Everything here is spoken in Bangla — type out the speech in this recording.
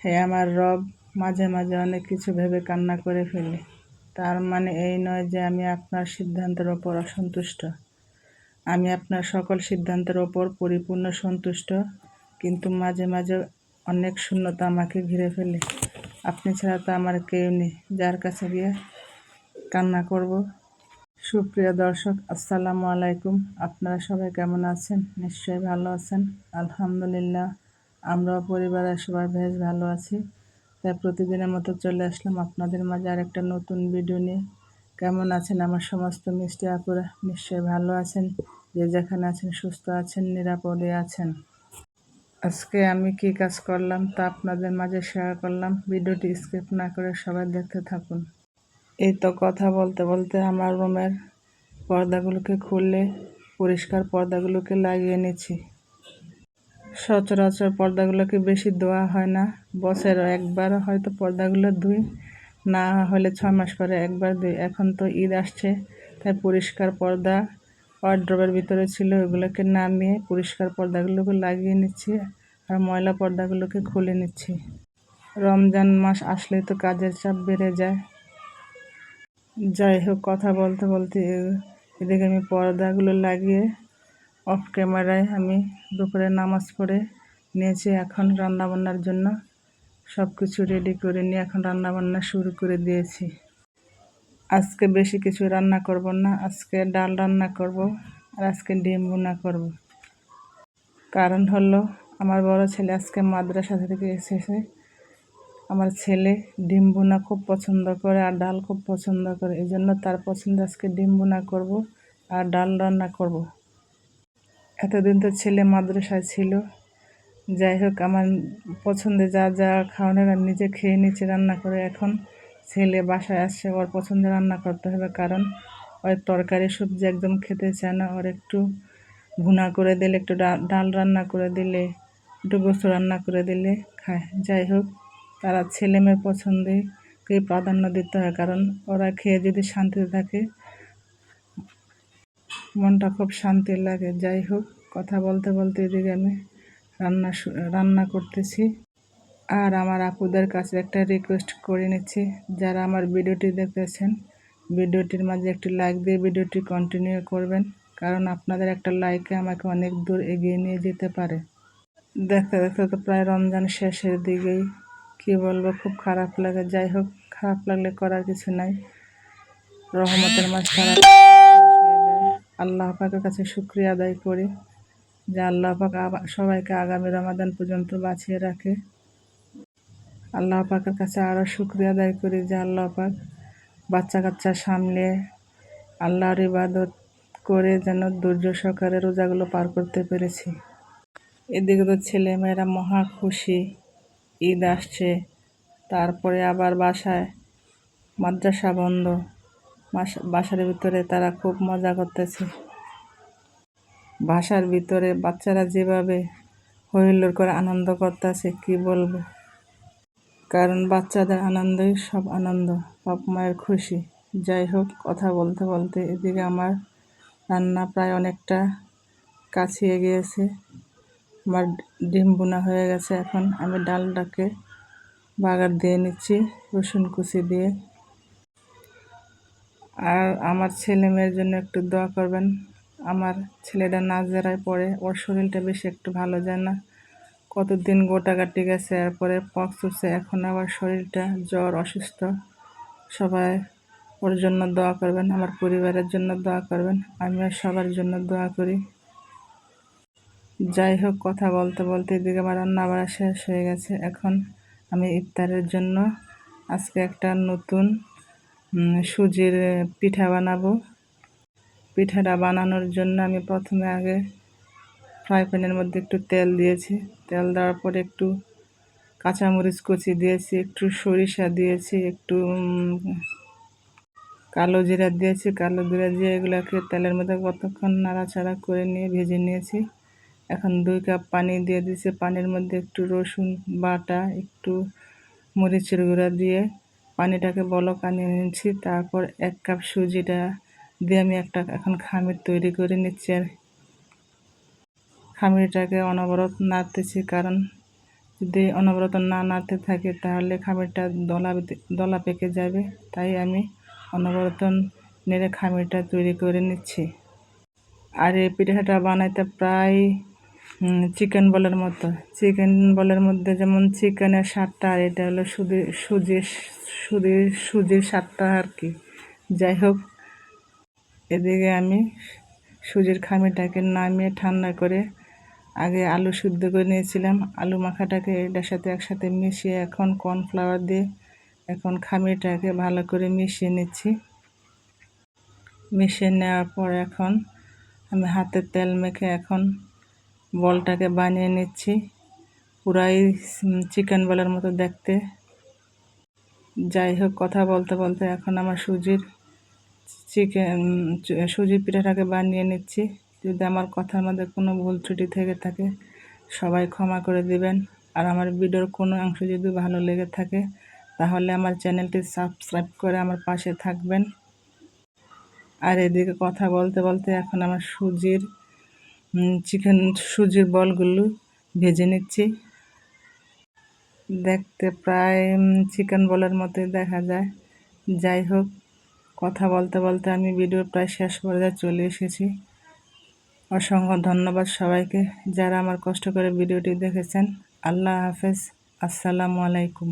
হে আমার রব, মাঝে মাঝে অনেক কিছু ভেবে কান্না করে ফেলি। তার মানে এই নয় যে আমি আপনার সিদ্ধান্তের ওপর অসন্তুষ্ট। আমি আপনার সকল সিদ্ধান্তের ওপর পরিপূর্ণ সন্তুষ্ট, কিন্তু মাঝে মাঝে অনেক শূন্যতা আমাকে ঘিরে ফেলে। আপনি ছাড়া তো আমার কেউ নেই, যার কাছে গিয়ে কান্না করব। সুপ্রিয় দর্শক, আসসালামু আলাইকুম। আপনারা সবাই কেমন আছেন? নিশ্চয়ই ভালো আছেন। আলহামদুলিল্লাহ। আমরাও পরিবারের সবাই বেশ ভালো আছি। তাই প্রতিদিনের মতো চলে আসলাম আপনাদের মাঝে আর একটা নতুন ভিডিও নিয়ে। কেমন আছেন আমার সমস্ত মিষ্টি আপুরা? নিশ্চয়ই ভালো আছেন। যে যেখানে আছেন, সুস্থ আছেন, নিরাপদে আছেন। আজকে আমি কি কাজ করলাম তা আপনাদের মাঝে শেয়ার করলাম। ভিডিওটি স্কিপ না করে সবাই দেখতে থাকুন। এই তো কথা বলতে বলতে আমার রুমের পর্দাগুলোকে খুললে পরিষ্কার পর্দাগুলোকে লাগিয়ে নিচ্ছি। সচরাচর পর্দাগুলোকে বেশি ধোয়া হয় না। বছর একবার হয়তো পর্দাগুলো ধুই না হলে ছয় মাস পরে একবার ধুই এখন তো ঈদ আসছে, তাই পরিষ্কার পর্দা ওয়ার্ড্রবের ভিতরে ছিল ওগুলোকে নামিয়ে পরিষ্কার পর্দাগুলোকে লাগিয়ে নিচ্ছি আর ময়লা পর্দাগুলোকে খুলে নিচ্ছি। রমজান মাস আসলে তো কাজের চাপ বেড়ে যায়। যাই হোক, কথা বলতে বলতে এদিকে আমি পর্দাগুলো লাগিয়ে অফ ক্যামেরায় আমি দুপুরে নামাজ পড়ে নিয়েছি। এখন রান্নাবান্নার জন্য সব কিছু রেডি করে নিয়ে এখন রান্নাবান্না শুরু করে দিয়েছি। আজকে বেশি কিছু রান্না করব না, আজকে ডাল রান্না করব আর আজকে ডিম বোনা করব। কারণ হলো, আমার বড় ছেলে আজকে মাদ্রাসা থেকে এসেছে। আমার ছেলে ডিম বোনা খুব পছন্দ করে আর ডাল খুব পছন্দ করে। এই জন্য তার পছন্দ আজকে ডিম বোনা করব আর ডাল রান্না করব। এতদিন তো ছেলে মাদ্রাসায় ছিল। যাই হোক, আমার পছন্দে যা যা খাওয়ানোর, আমি নিজে খেয়ে নিচ্ছি, রান্না করে। এখন ছেলে বাসায় আসছে, ওর পছন্দে রান্না করতে হবে, কারণ ওর তরকারি সবজি একদম খেতে চায় না। ওর একটু ভুনা করে দিলে, একটু ডাল রান্না করে দিলে, একটু গোস্ত রান্না করে দিলে খায়। যাই হোক, তারা ছেলে মেয়ের পছন্দেকেই প্রাধান্য দিতে হয়, কারণ ওরা খেয়ে যদি শান্তিতে থাকে মনটা খুব শান্তি লাগে। যাই হোক, কথা বলতে বলতে এদিকে আমি রান্না রান্না করতেছি। আর আমার আপুদের কাছে একটা রিকোয়েস্ট করে নিচ্ছি। যারা আমার ভিডিওটি দেখতেছেন, ভিডিওটির মাঝে একটি লাইক দিয়ে ভিডিওটি কন্টিনিউ করবেন। কারণ আপনাদের একটা লাইকে আমাকে অনেক দূর এগিয়ে নিয়ে যেতে পারে। দেখতে দেখতে তো প্রায় রমজান শেষের দিকেই। কি বলব, খুব খারাপ লাগে। যাই হোক, খারাপ লাগলে করার কিছু নাই। রহমতের মাছ খারাপ আল্লাহ পাকের কাছে শুক্রিয়া আদায় করি যে আল্লাহ পাক সবাইকে আগামী রমাদান পর্যন্ত বাঁচিয়ে রাখে। আল্লাহ পাকের কাছে আরও শুক্রিয়া আদায় করি যে আল্লাহ পাক বাচ্চা কাচ্চা সামলে আল্লাহর ইবাদত করে যেন ধৈর্য সহকারে রোজাগুলো পার করতে পেরেছি। এদিকে তো ছেলেমেয়েরা মহা খুশি, ঈদ আসছে, তারপরে আবার বাসায় মাদ্রাসা বন্ধ। বাসার ভিতরে তারা খুব মজা করতেছে। বাসার ভিতরে বাচ্চারা যেভাবে হইল্লোর করে আনন্দ করতেছে, কি বলব? কারণ বাচ্চাদের আনন্দই সব আনন্দ, বাপ মায়ের খুশি। যাই হোক, কথা বলতে বলতে এদিকে আমার রান্না প্রায় অনেকটা কাছিয়ে গিয়েছে আমার ডিম বোনা হয়ে গেছে, এখন আমি ডালটাকে বাগার দিয়ে নিচ্ছি, রসুন কুচি দিয়ে। আর আমার ছেলে মেয়ের জন্য একটু দোয়া করবেন। আমার ছেলেটা নাজেরায় পড়ে, ওর শরীরটা বেশি একটু ভালো যায় না। কতদিন গোটা কাটি গেছে, এরপরে পক্স উঠছে, এখন আবার শরীরটা জ্বর, অসুস্থ। সবাই ওর জন্য দোয়া করবেন, আমার পরিবারের জন্য দোয়া করবেন, আমিও সবার জন্য দোয়া করি। যাই হোক, কথা বলতে বলতে এদিকে আমার রান্না বাড়া শেষ হয়ে গেছে। এখন আমি ইফতারের জন্য আজকে একটা নতুন সুজির পিঠা বানাবো। পিঠাটা বানানোর জন্য আমি প্রথমে আগে ফ্রাই প্যানের মধ্যে একটু তেল দিয়েছি। তেল দেওয়ার পরে একটু কাঁচামরিচ কুচি দিয়েছি, একটু সরিষা দিয়েছি, একটু কালো জিরা দিয়েছি। কালো জিরা দিয়ে এগুলোকে তেলের মধ্যে কতক্ষণ নাড়াচাড়া করে নিয়ে ভেজে নিয়েছি। এখন দুই কাপ পানি দিয়ে দিয়েছি। পানির মধ্যে একটু রসুন বাটা, একটু মরিচের গুঁড়া দিয়ে পানিটাকে বলক আনিয়ে নিচ্ছি, তারপর এক কাপ সুজিটা দিয়ে আমি একটা এখন খামির তৈরি করে নিচ্ছি আর খামিরটাকে অনবরত নাড়তেছি, কারণ যদি অনবরত না নাড়তে থাকে তাহলে খামিরটা দলা দলা পেকে যাবে। তাই আমি অনবরত নেড়ে খামিরটা তৈরি করে নিচ্ছি। আর এই পিঠাটা বানাইতে প্রায় চিকেন বলের মতো। চিকেন বলের মধ্যে যেমন চিকেনের স্বাদটা, আর এটা হলো সুদি, সুজির সুজির সুজির স্বাদটা আর কি। যাই হোক, এদিকে আমি সুজির খামিটাকে নামিয়ে ঠান্ডা করে আগে আলু শুদ্ধ করে নিয়েছিলাম। আলু মাখাটাকে এটার সাথে একসাথে মিশিয়ে এখন কর্নফ্লাওয়ার দিয়ে এখন খামিটাকে ভালো করে মিশিয়ে নিচ্ছি। মিশিয়ে নেওয়ার পর এখন আমি হাতে তেল মেখে এখন বলটাকে বানিয়ে নিচ্ছি। পুরাই চিকেন বলের মতো দেখতে। যাই হোক কথা বলতে বলতে এখন আমার সুজির চিকেন সুজির পিঠাটাকে বানিয়ে নিচ্ছি। যদি আমার কথার মধ্যে কোনো ভুল ত্রুটি থেকে থাকে, সবাই ক্ষমা করে দিবেন। আর আমার ভিডিওর কোনো অংশ যদি ভালো লেগে থাকে, তাহলে আমার চ্যানেলটি সাবস্ক্রাইব করে আমার পাশে থাকবেন। আর এদিকে কথা বলতে বলতে এখন আমার সুজির চিকেন সুজির বলগুলো ভেজে নিচ্ছি। দেখতে প্রায় চিকেন বলের মতোই দেখা যায়। যাই হোক, কথা বলতে বলতে আমি ভিডিও প্রায় শেষ পর্যায়ে চলে এসেছি। অসংখ্য ধন্যবাদ সবাইকে যারা আমার কষ্ট করে ভিডিওটি দেখেছেন। আল্লাহ হাফেজ। আসসালামু আলাইকুম।